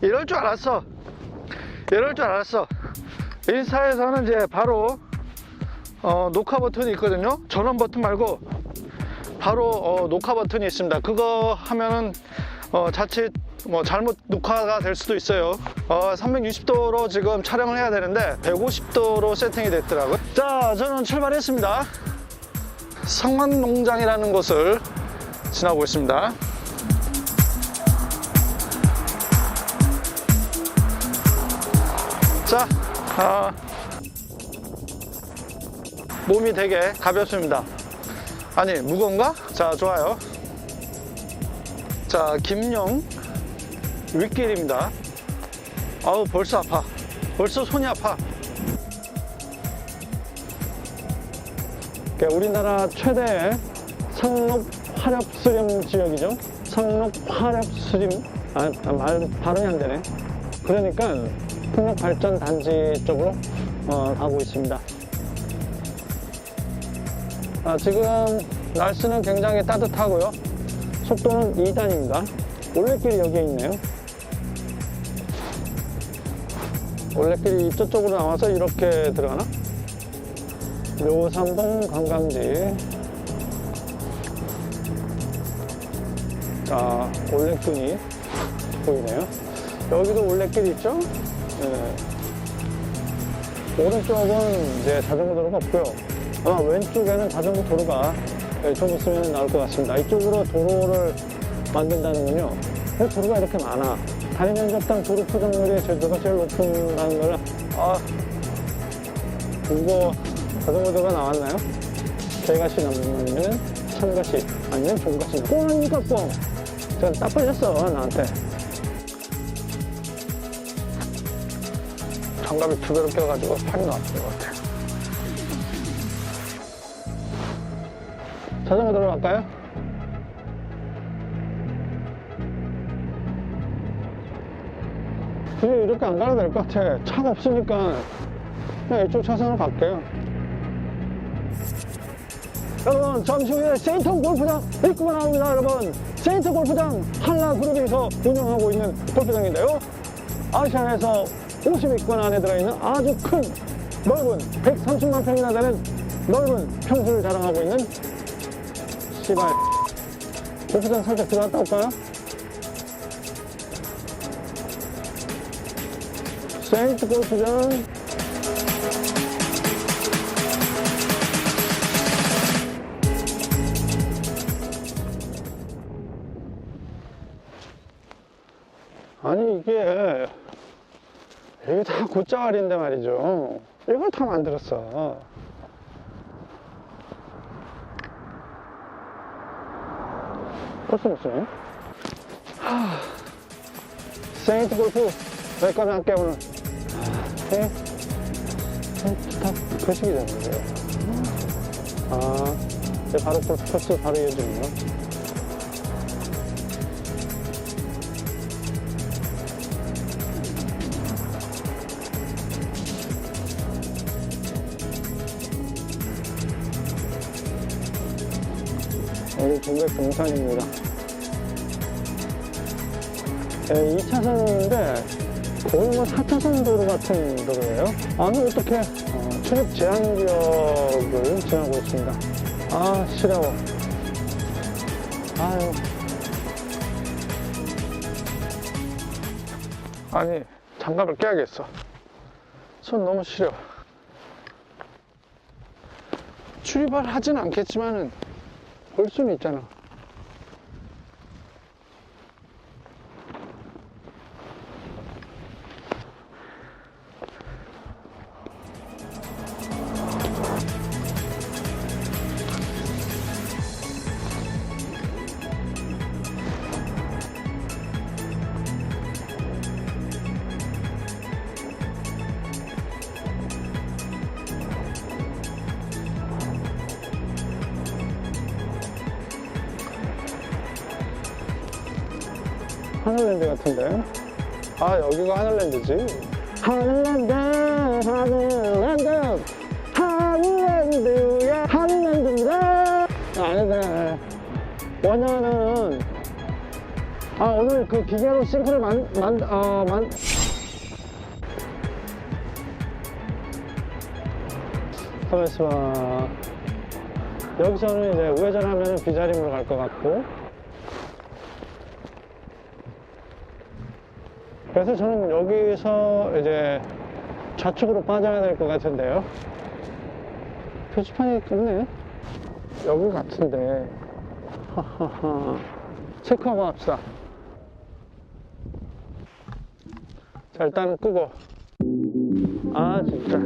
이럴 줄 알았어. 이럴 줄 알았어. 인스타에서는 이제 바로 어, 녹화 버튼이 있거든요. 전원 버튼 말고 바로 어, 녹화 버튼이 있습니다. 그거 하면은 어, 자칫 뭐 잘못 녹화가 될 수도 있어요. 어, 360도로 지금 촬영을 해야 되는데 150도로 세팅이 됐더라고요. 자, 저는 출발했습니다. 성만농장이라는 곳을 지나고 있습니다. 자, 아, 몸이 되게 가볍습니다. 아니, 무거운가? 자, 좋아요. 자, 김영 윗길입니다. 아우, 벌써 아파. 벌써 손이 아파. 그러니까 우리나라 최대의 상록 화력 수림 지역이죠. 상록 화력 수림. 아, 말 발음이 안 되네. 그러니까 풍력 발전 단지 쪽으로 어, 가고 있습니다. 아, 지금 날씨는 굉장히 따뜻하고요. 속도는 2단입니다. 올레길이 여기에 있네요. 올레길이 이쪽으로 나와서 이렇게 들어가나? 묘삼동 관광지. 자, 올레길이 보이네요. 여기도 올레길 있죠? 네. 오른쪽은 이제 자전거 도로가 없고요. 아마 왼쪽에는 자전거 도로가 네, 좀 있으면 나올 것 같습니다. 이쪽으로 도로를 만든다는군요. 왜 도로가 이렇게 많아? 다리 면적당 도로 포장률이 제주도가 제일 높은다는 걸, 아, 이거 자전거 도로가 나왔나요? 개가시 남으면 참가시, 아니면 종가시. 꽁하니까 꽁! 제가 딱 걸렸어, 나한테. 장갑이 두 배로 껴가지고 팔이 나왔던 것 같아요. 자전거 들어갈까요? 굳이 이렇게 안 가도 될 것 같아. 차가 없으니까 그냥 이쪽 차선으로 갈게요. 여러분, 잠시 후에 세인트 골프장 입구가 나옵니다, 여러분. 세인트 골프장 한라 그룹에서 운영하고 있는 골프장인데요. 아시아에서 50위권 안에 들어있는 아주 큰 넓은 130만 평이나 되는 넓은 평수를 자랑하고 있는 시발 골프장 살짝 들어갔다 올까요? 세인트 골프장 아니 이게 이게 다 굿자갈인데 말이죠. 이걸 다 만들었어. 벌써 무슨 하... 세인트 골프 여기까지 할게 오늘 네. 다 표식이 됐는데요. 아 이제 바로 골프 코스 바로 이어지네요 동백 동산입니다. 네, 2차선인데 거의 뭐 4차선 도로 같은 도로예요. 아니 어떻게 어, 출입 제한 구역을 지나고 있습니다. 아 시려워. 아유. 아니 장갑을 껴야겠어. 손 너무 시려. 출입을 하진 않겠지만은 볼 수는 있잖아. 같은데? 아, 여기가 하늘랜드지. 하늘랜드, 하늘랜드, 하늘랜드야, 하늘랜드입니다. 아니다. 원하는 아 오늘 그 기계로 싱크를 만, 만, 어, 만 가만있어 여기서는 이제 우회전하면 비자림으로 갈 것 같고 그래서 저는 여기서 이제 좌측으로 빠져야 될 것 같은데요. 표지판이 없네 여기 같은데. 하하하 체크하고 합시다. 자 일단은 끄고. 아 진짜.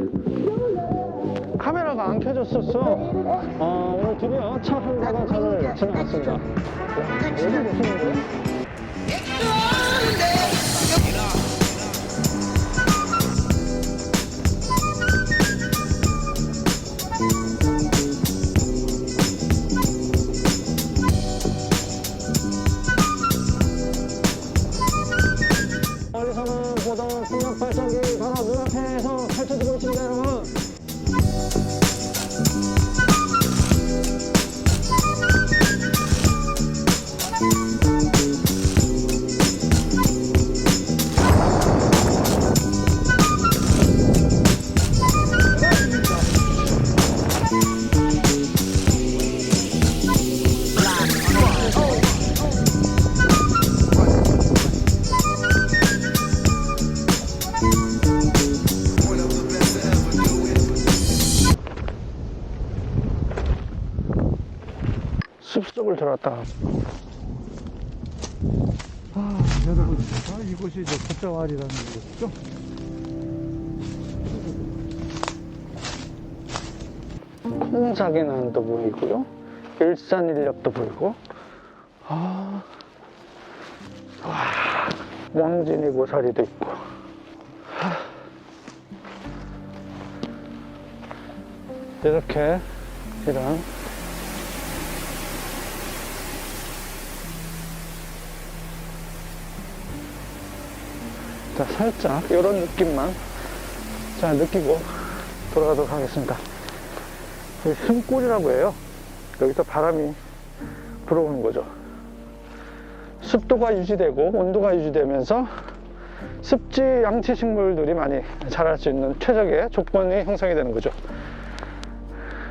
카메라가 안 켜졌었어. 어, 오늘 드디어 차 한 대가 저를 지나갔습니다. 야, 여기 무슨데? 보던 풍력 발전기 바로 눈앞에서 숲속을 들어왔다 아, 여러분, 아, 이곳이 이제 콧자왈이라는 곳이죠? 콩사계난도 보이고요 일산인력도 보이고 아, 와, 왕진이 고사리도 있고 하. 이렇게 이런 자 살짝 이런 느낌만 자 느끼고 돌아가도록 하겠습니다 숨골이라고 해요. 여기서 바람이 불어오는 거죠. 습도가 유지되고 온도가 유지되면서 습지 양치 식물들이 많이 자랄 수 있는 최적의 조건이 형성이 되는 거죠.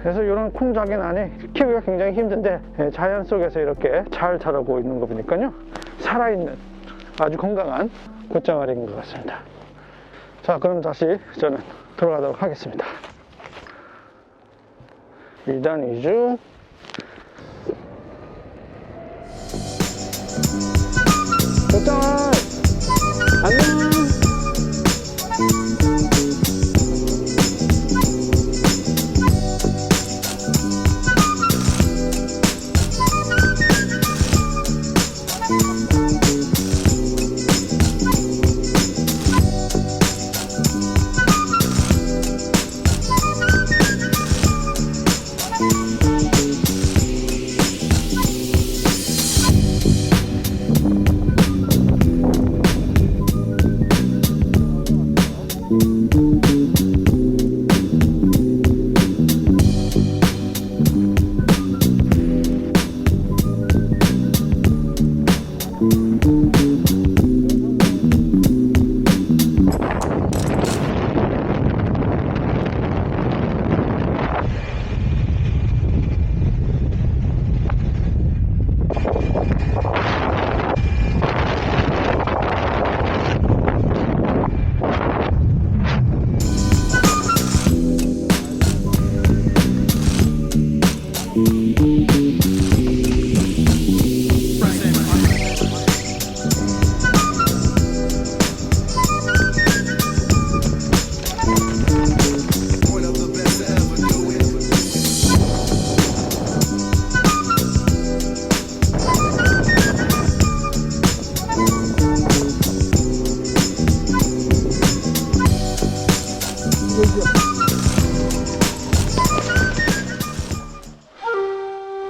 그래서 이런 콩자기난이 키우기가 굉장히 힘든데 예, 자연 속에서 이렇게 잘 자라고 있는 거 보니까요. 살아있는 아주 건강한 곶자말인 것 같습니다. 자, 그럼 다시 저는 돌아가도록 하겠습니다. 2단 2주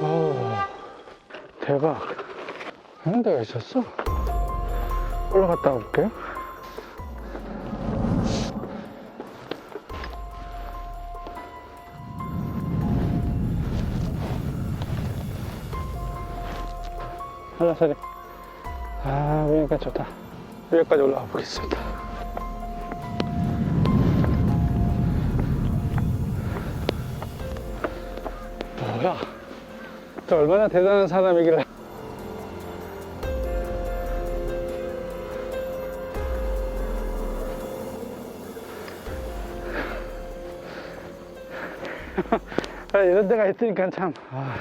오, 대박. 이런 데가 있었어? 올라갔다. 하나 소리. 아, 여기가 좋다. 위에까지 올라가 보겠습니다. 뭐야? 저 얼마나 대단한 사람이길래. 아, 이런 데가 있으니까 참. 아.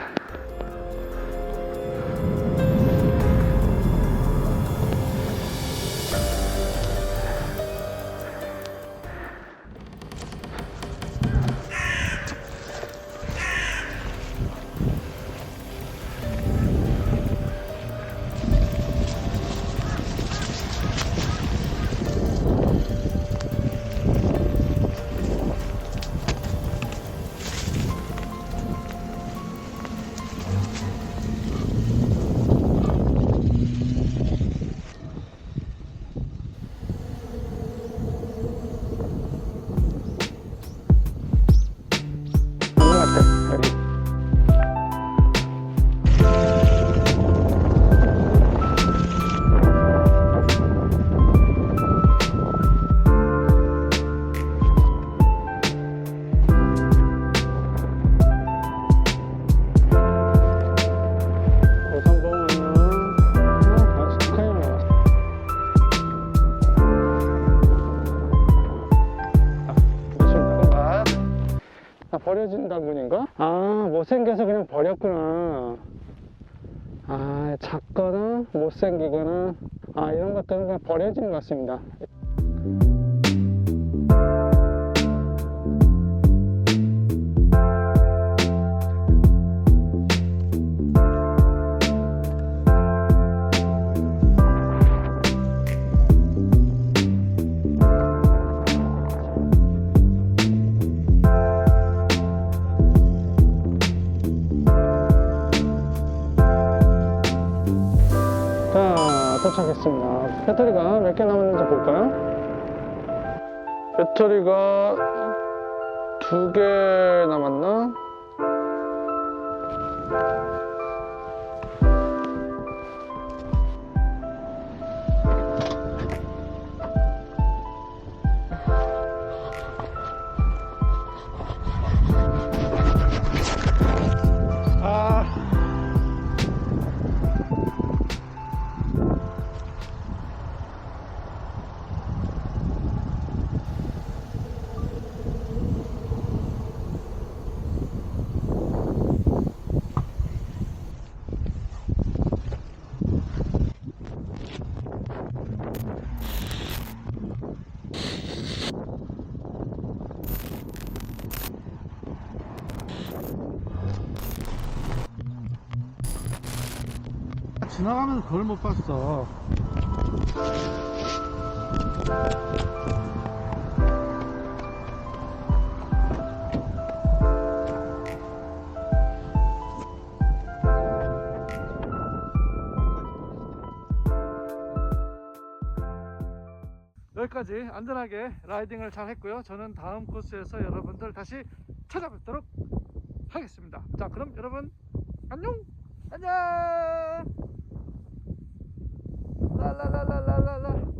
아, 작거나 못생기거나, 아, 이런 것들은 그냥 버려지는 것 같습니다. 도착했습니다. 배터리가 몇 개 남았는지 볼까요? 배터리가 두 개 남았나? 지나가면서 그걸 못 봤어. 여기까지 안전하게 라이딩을 잘 했고요. 저는 다음 코스에서 여러분들 다시 찾아뵙도록 하겠습니다. 자, 그럼 여러분 안녕! 안녕! 라라라라라라라